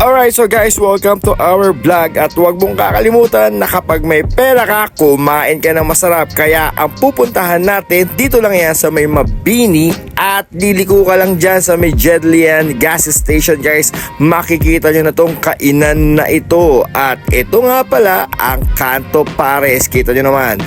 Alright, so guys, welcome to our vlog at huwag mong kakalimutan na kapag may pera ka, kumain ka ng masarap. Kaya ang pupuntahan natin, dito lang yan sa may Mabini at liliko ka lang dyan sa may Jedlian gas station guys. Makikita nyo na tong kainan na ito. At ito nga pala ang Kanto Pares. Kita nyo naman.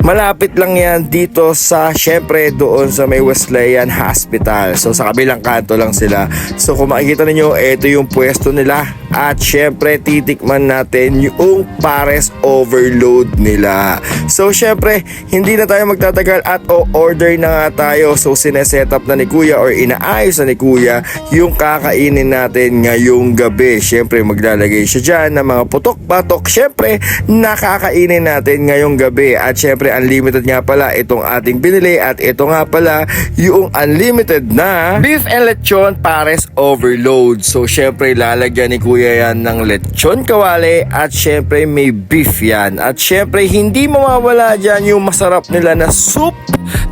Malapit lang yan dito sa, syempre, doon sa may Wesleyan Hospital. So sa kabilang kanto lang sila. So kung makikita ninyo, ito yung pwesto nila. At syempre, titikman natin yung pares overload nila. So syempre, hindi na tayo magtatagal at o-order na nga tayo. So sineset up na ni Kuya or inaayos na ni Kuya yung kakainin natin ngayong gabi. Syempre, maglalagay siya dyan ng mga putok-patok. Syempre, nakakainin natin ngayong gabi. At syempre, unlimited nga pala itong ating binili. At ito nga pala yung unlimited na beef and lechon pares overload. So syempre, lalagyan ni Kuya yan ng lechon kawali at syempre may beef yan. At syempre, hindi mawawala dyan yung masarap nila na soup.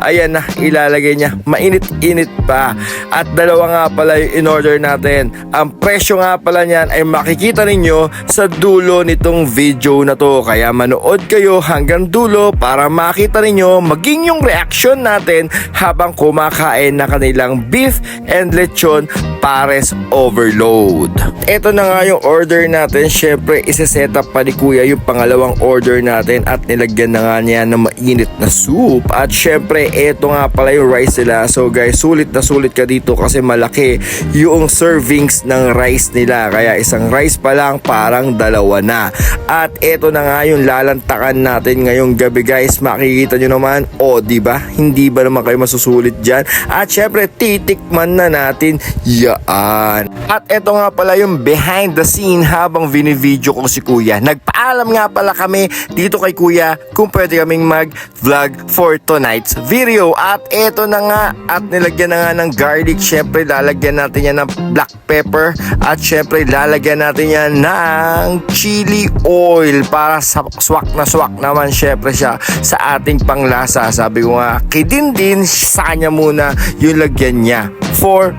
Ayan na, ilalagay niya. Mainit-init pa. At dalawa nga pala yung in-order natin. Ang presyo nga pala niyan ay makikita ninyo sa dulo nitong video na to. Kaya manood kayo hanggang dulo para makita ninyo maging yung reaction natin habang kumakain na kanilang beef and lechon pares overload. Ito na nga yung order natin. Syempre, isa-set up pa ni Kuya yung pangalawang order natin at nilagyan na nga niya ng mainit na soup. At syempre, ito nga pala yung rice nila. So guys, sulit na sulit ka dito kasi malaki yung servings ng rice nila. Kaya isang rice pa lang parang dalawa na. At ito na nga yung lalantakan natin ngayong gabi guys. Makikita nyo naman, o oh, ba? Hindi ba naman kayo masusulit dyan? At syempre, titikman na natin yaan. At ito nga pala yung behind the scene habang vinivideo ko si Kuya. Nagpaalam nga pala kami dito kay Kuya kung pwede kaming mag-vlog for tonight's video. At ito na nga, at nilagyan na nga ng garlic. Syempre, lalagyan natin yan ng black pepper. At syempre, lalagyan natin yan ng chili oil para swak na swak naman syempre siya sa ating panglasa. Sabi ko nga, kidin din sa kanya muna yung lagyan niya for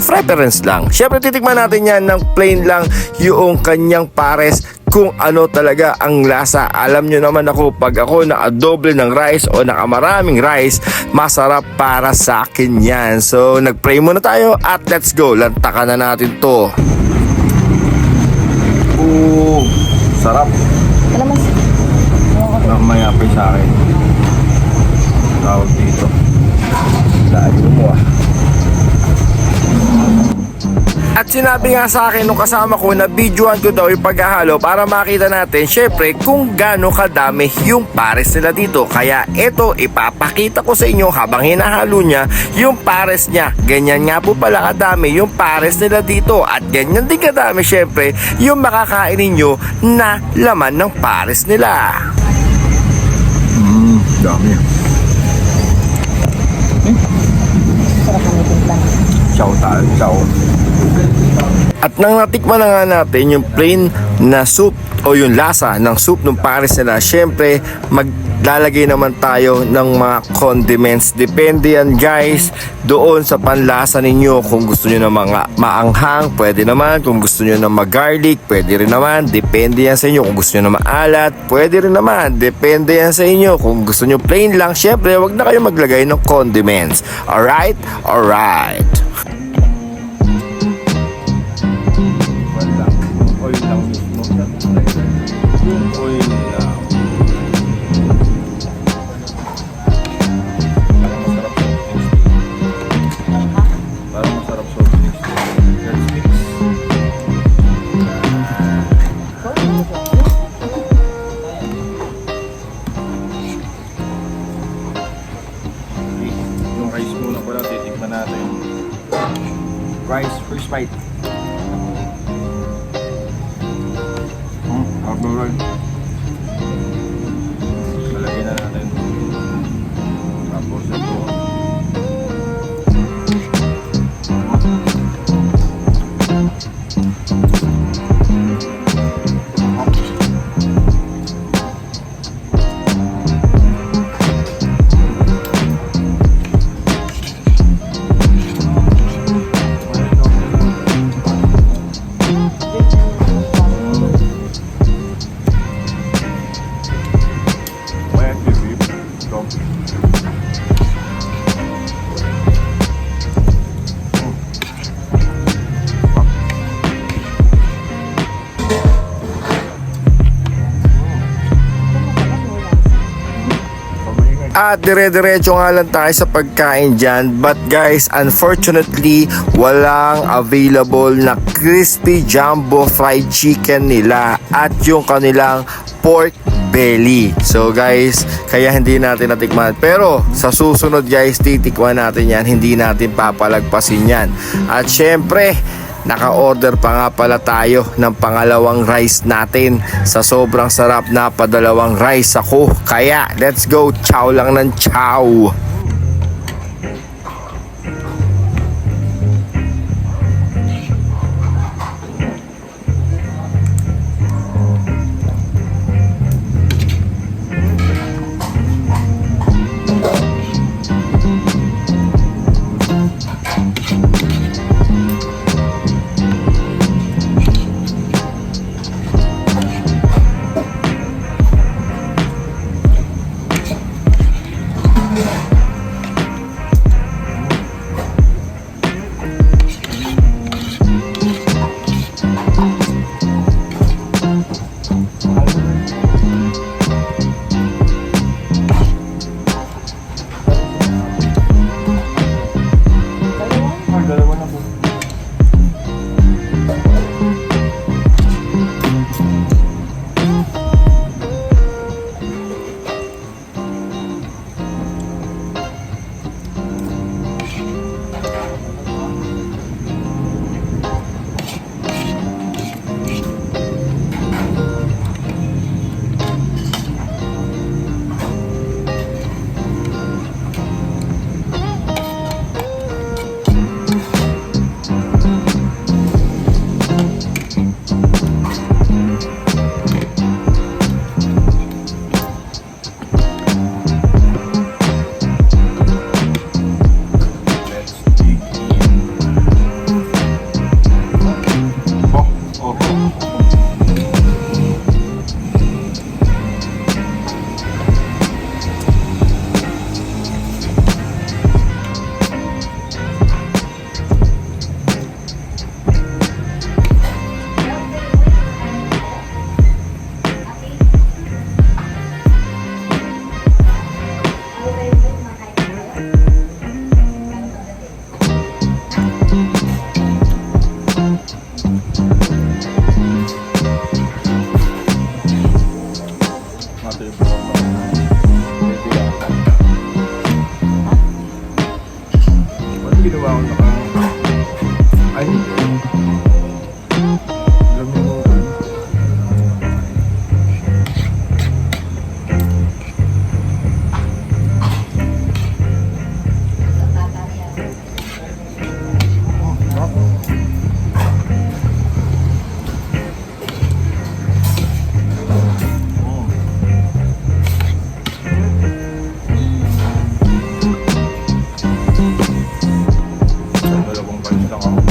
preference lang. Siyempre titikman natin yan ng plain lang yung kanyang pares kung ano talaga ang lasa. Alam nyo naman ako, pag ako nakadoble ng rice o nakamaraming rice, masarap para sa akin yan. So, nag-pray muna tayo at let's go. Lantakan na natin to. Ooh, sarap. Alam mo, Mamaya pa sa akin. Tawag dito. Layo mo ah. At sinabi nga sa akin nung kasama ko na videoan ko daw yung paghahalo para makita natin syempre kung gaano kadami yung pares nila dito. Kaya ito ipapakita ko sa inyo habang hinahalo niya yung pares niya. Ganyan nga po pala kadami yung pares nila dito. At ganyan din kadami syempre yung makakain ninyo na laman ng pares nila. Mmm, dami. sarap ang timpla. Chow tayo, chow. At nang natikman na nga natin yung plain na soup o yung lasa ng soup ng pares nila, syempre maglalagay naman tayo ng mga condiments. Depende yan guys doon sa panlasa ninyo. Kung gusto nyo ng mga maanghang, pwede naman. Kung gusto nyo ng mag-garlic, pwede rin naman. Depende yan sa inyo. Kung gusto nyo ng maalat, pwede rin naman. Depende yan sa inyo. Kung gusto nyo plain lang, syempre wag na kayo maglagay ng condiments. Alright? Alright. rice muna pala. Titikman natin yung rice first bite. Hmm, half no roll. Na natin. Tapos ito. Thank At dire-diretso nga lang tayo sa pagkain dyan. But guys, unfortunately, walang available na crispy jumbo fried chicken nila at yung kanilang pork belly. So guys, kaya hindi natin natikman. Pero sa susunod guys, titikman natin yan. Hindi natin papalagpasin yan. At syempre, naka-order pa nga pala tayo ng pangalawang rice natin. Sa sobrang sarap na padalawang rice ako. Kaya, let's go. Chow lang ng chow. Dalawang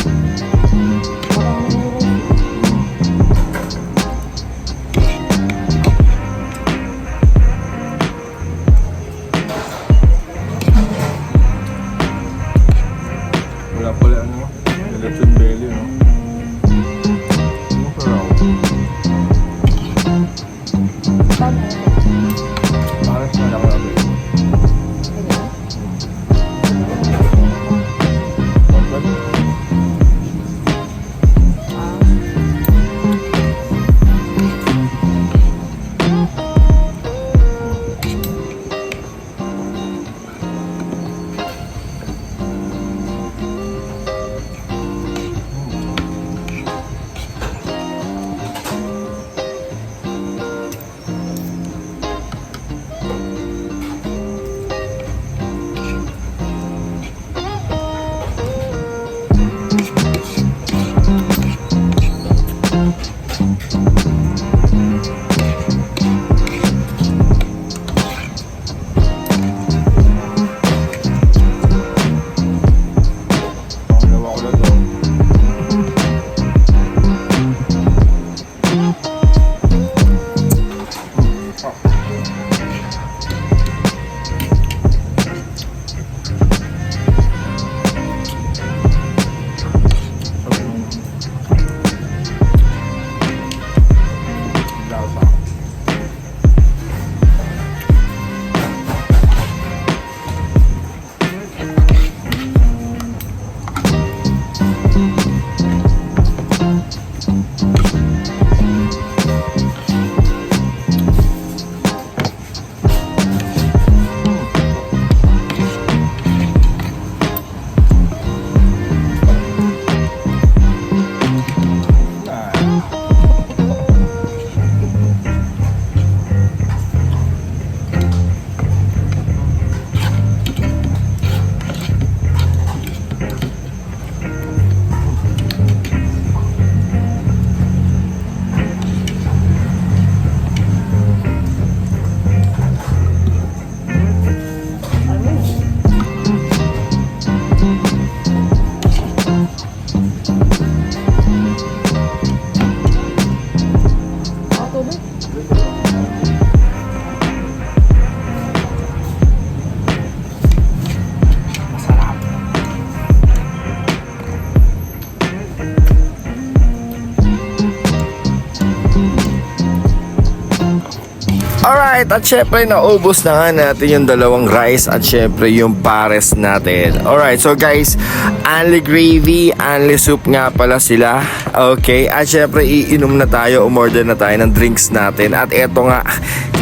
Alright, at syempre naubos na nga natin yung dalawang rice at syempre yung pares natin. Alright, so guys, only gravy, only soup nga pala sila. Okay, at syempre iinom na tayo, umorder na tayo ng drinks natin. At eto nga,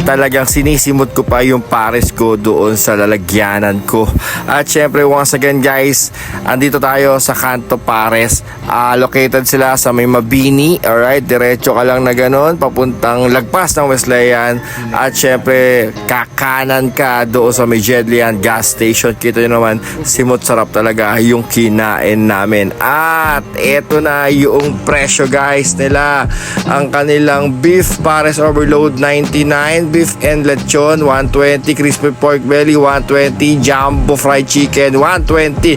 talagang sinisimot ko pa yung pares ko doon sa lalagyanan ko. At syempre once again guys, andito tayo sa Kanto Pares. Ah, located sila sa may Mabini. Alright, diretso ka lang na ganun, papuntang lagpas ng Wesleyan. At syempre, kakanan ka doon sa may Jedlian gas station. Kita nyo naman, simot sarap talaga yung kinain namin. At eto na yung presyo guys nila. Ang kanilang beef pares overload 99, beef and lechon 120, crispy pork belly 120, jumbo fried chicken 120,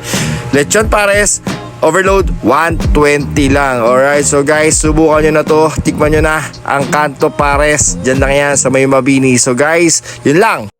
lechon pares Overload 120 lang. Alright, so guys, subukan nyo na to. Tikman nyo na ang Kanto Pares. Diyan lang yan sa may Mabini. So guys, yun lang.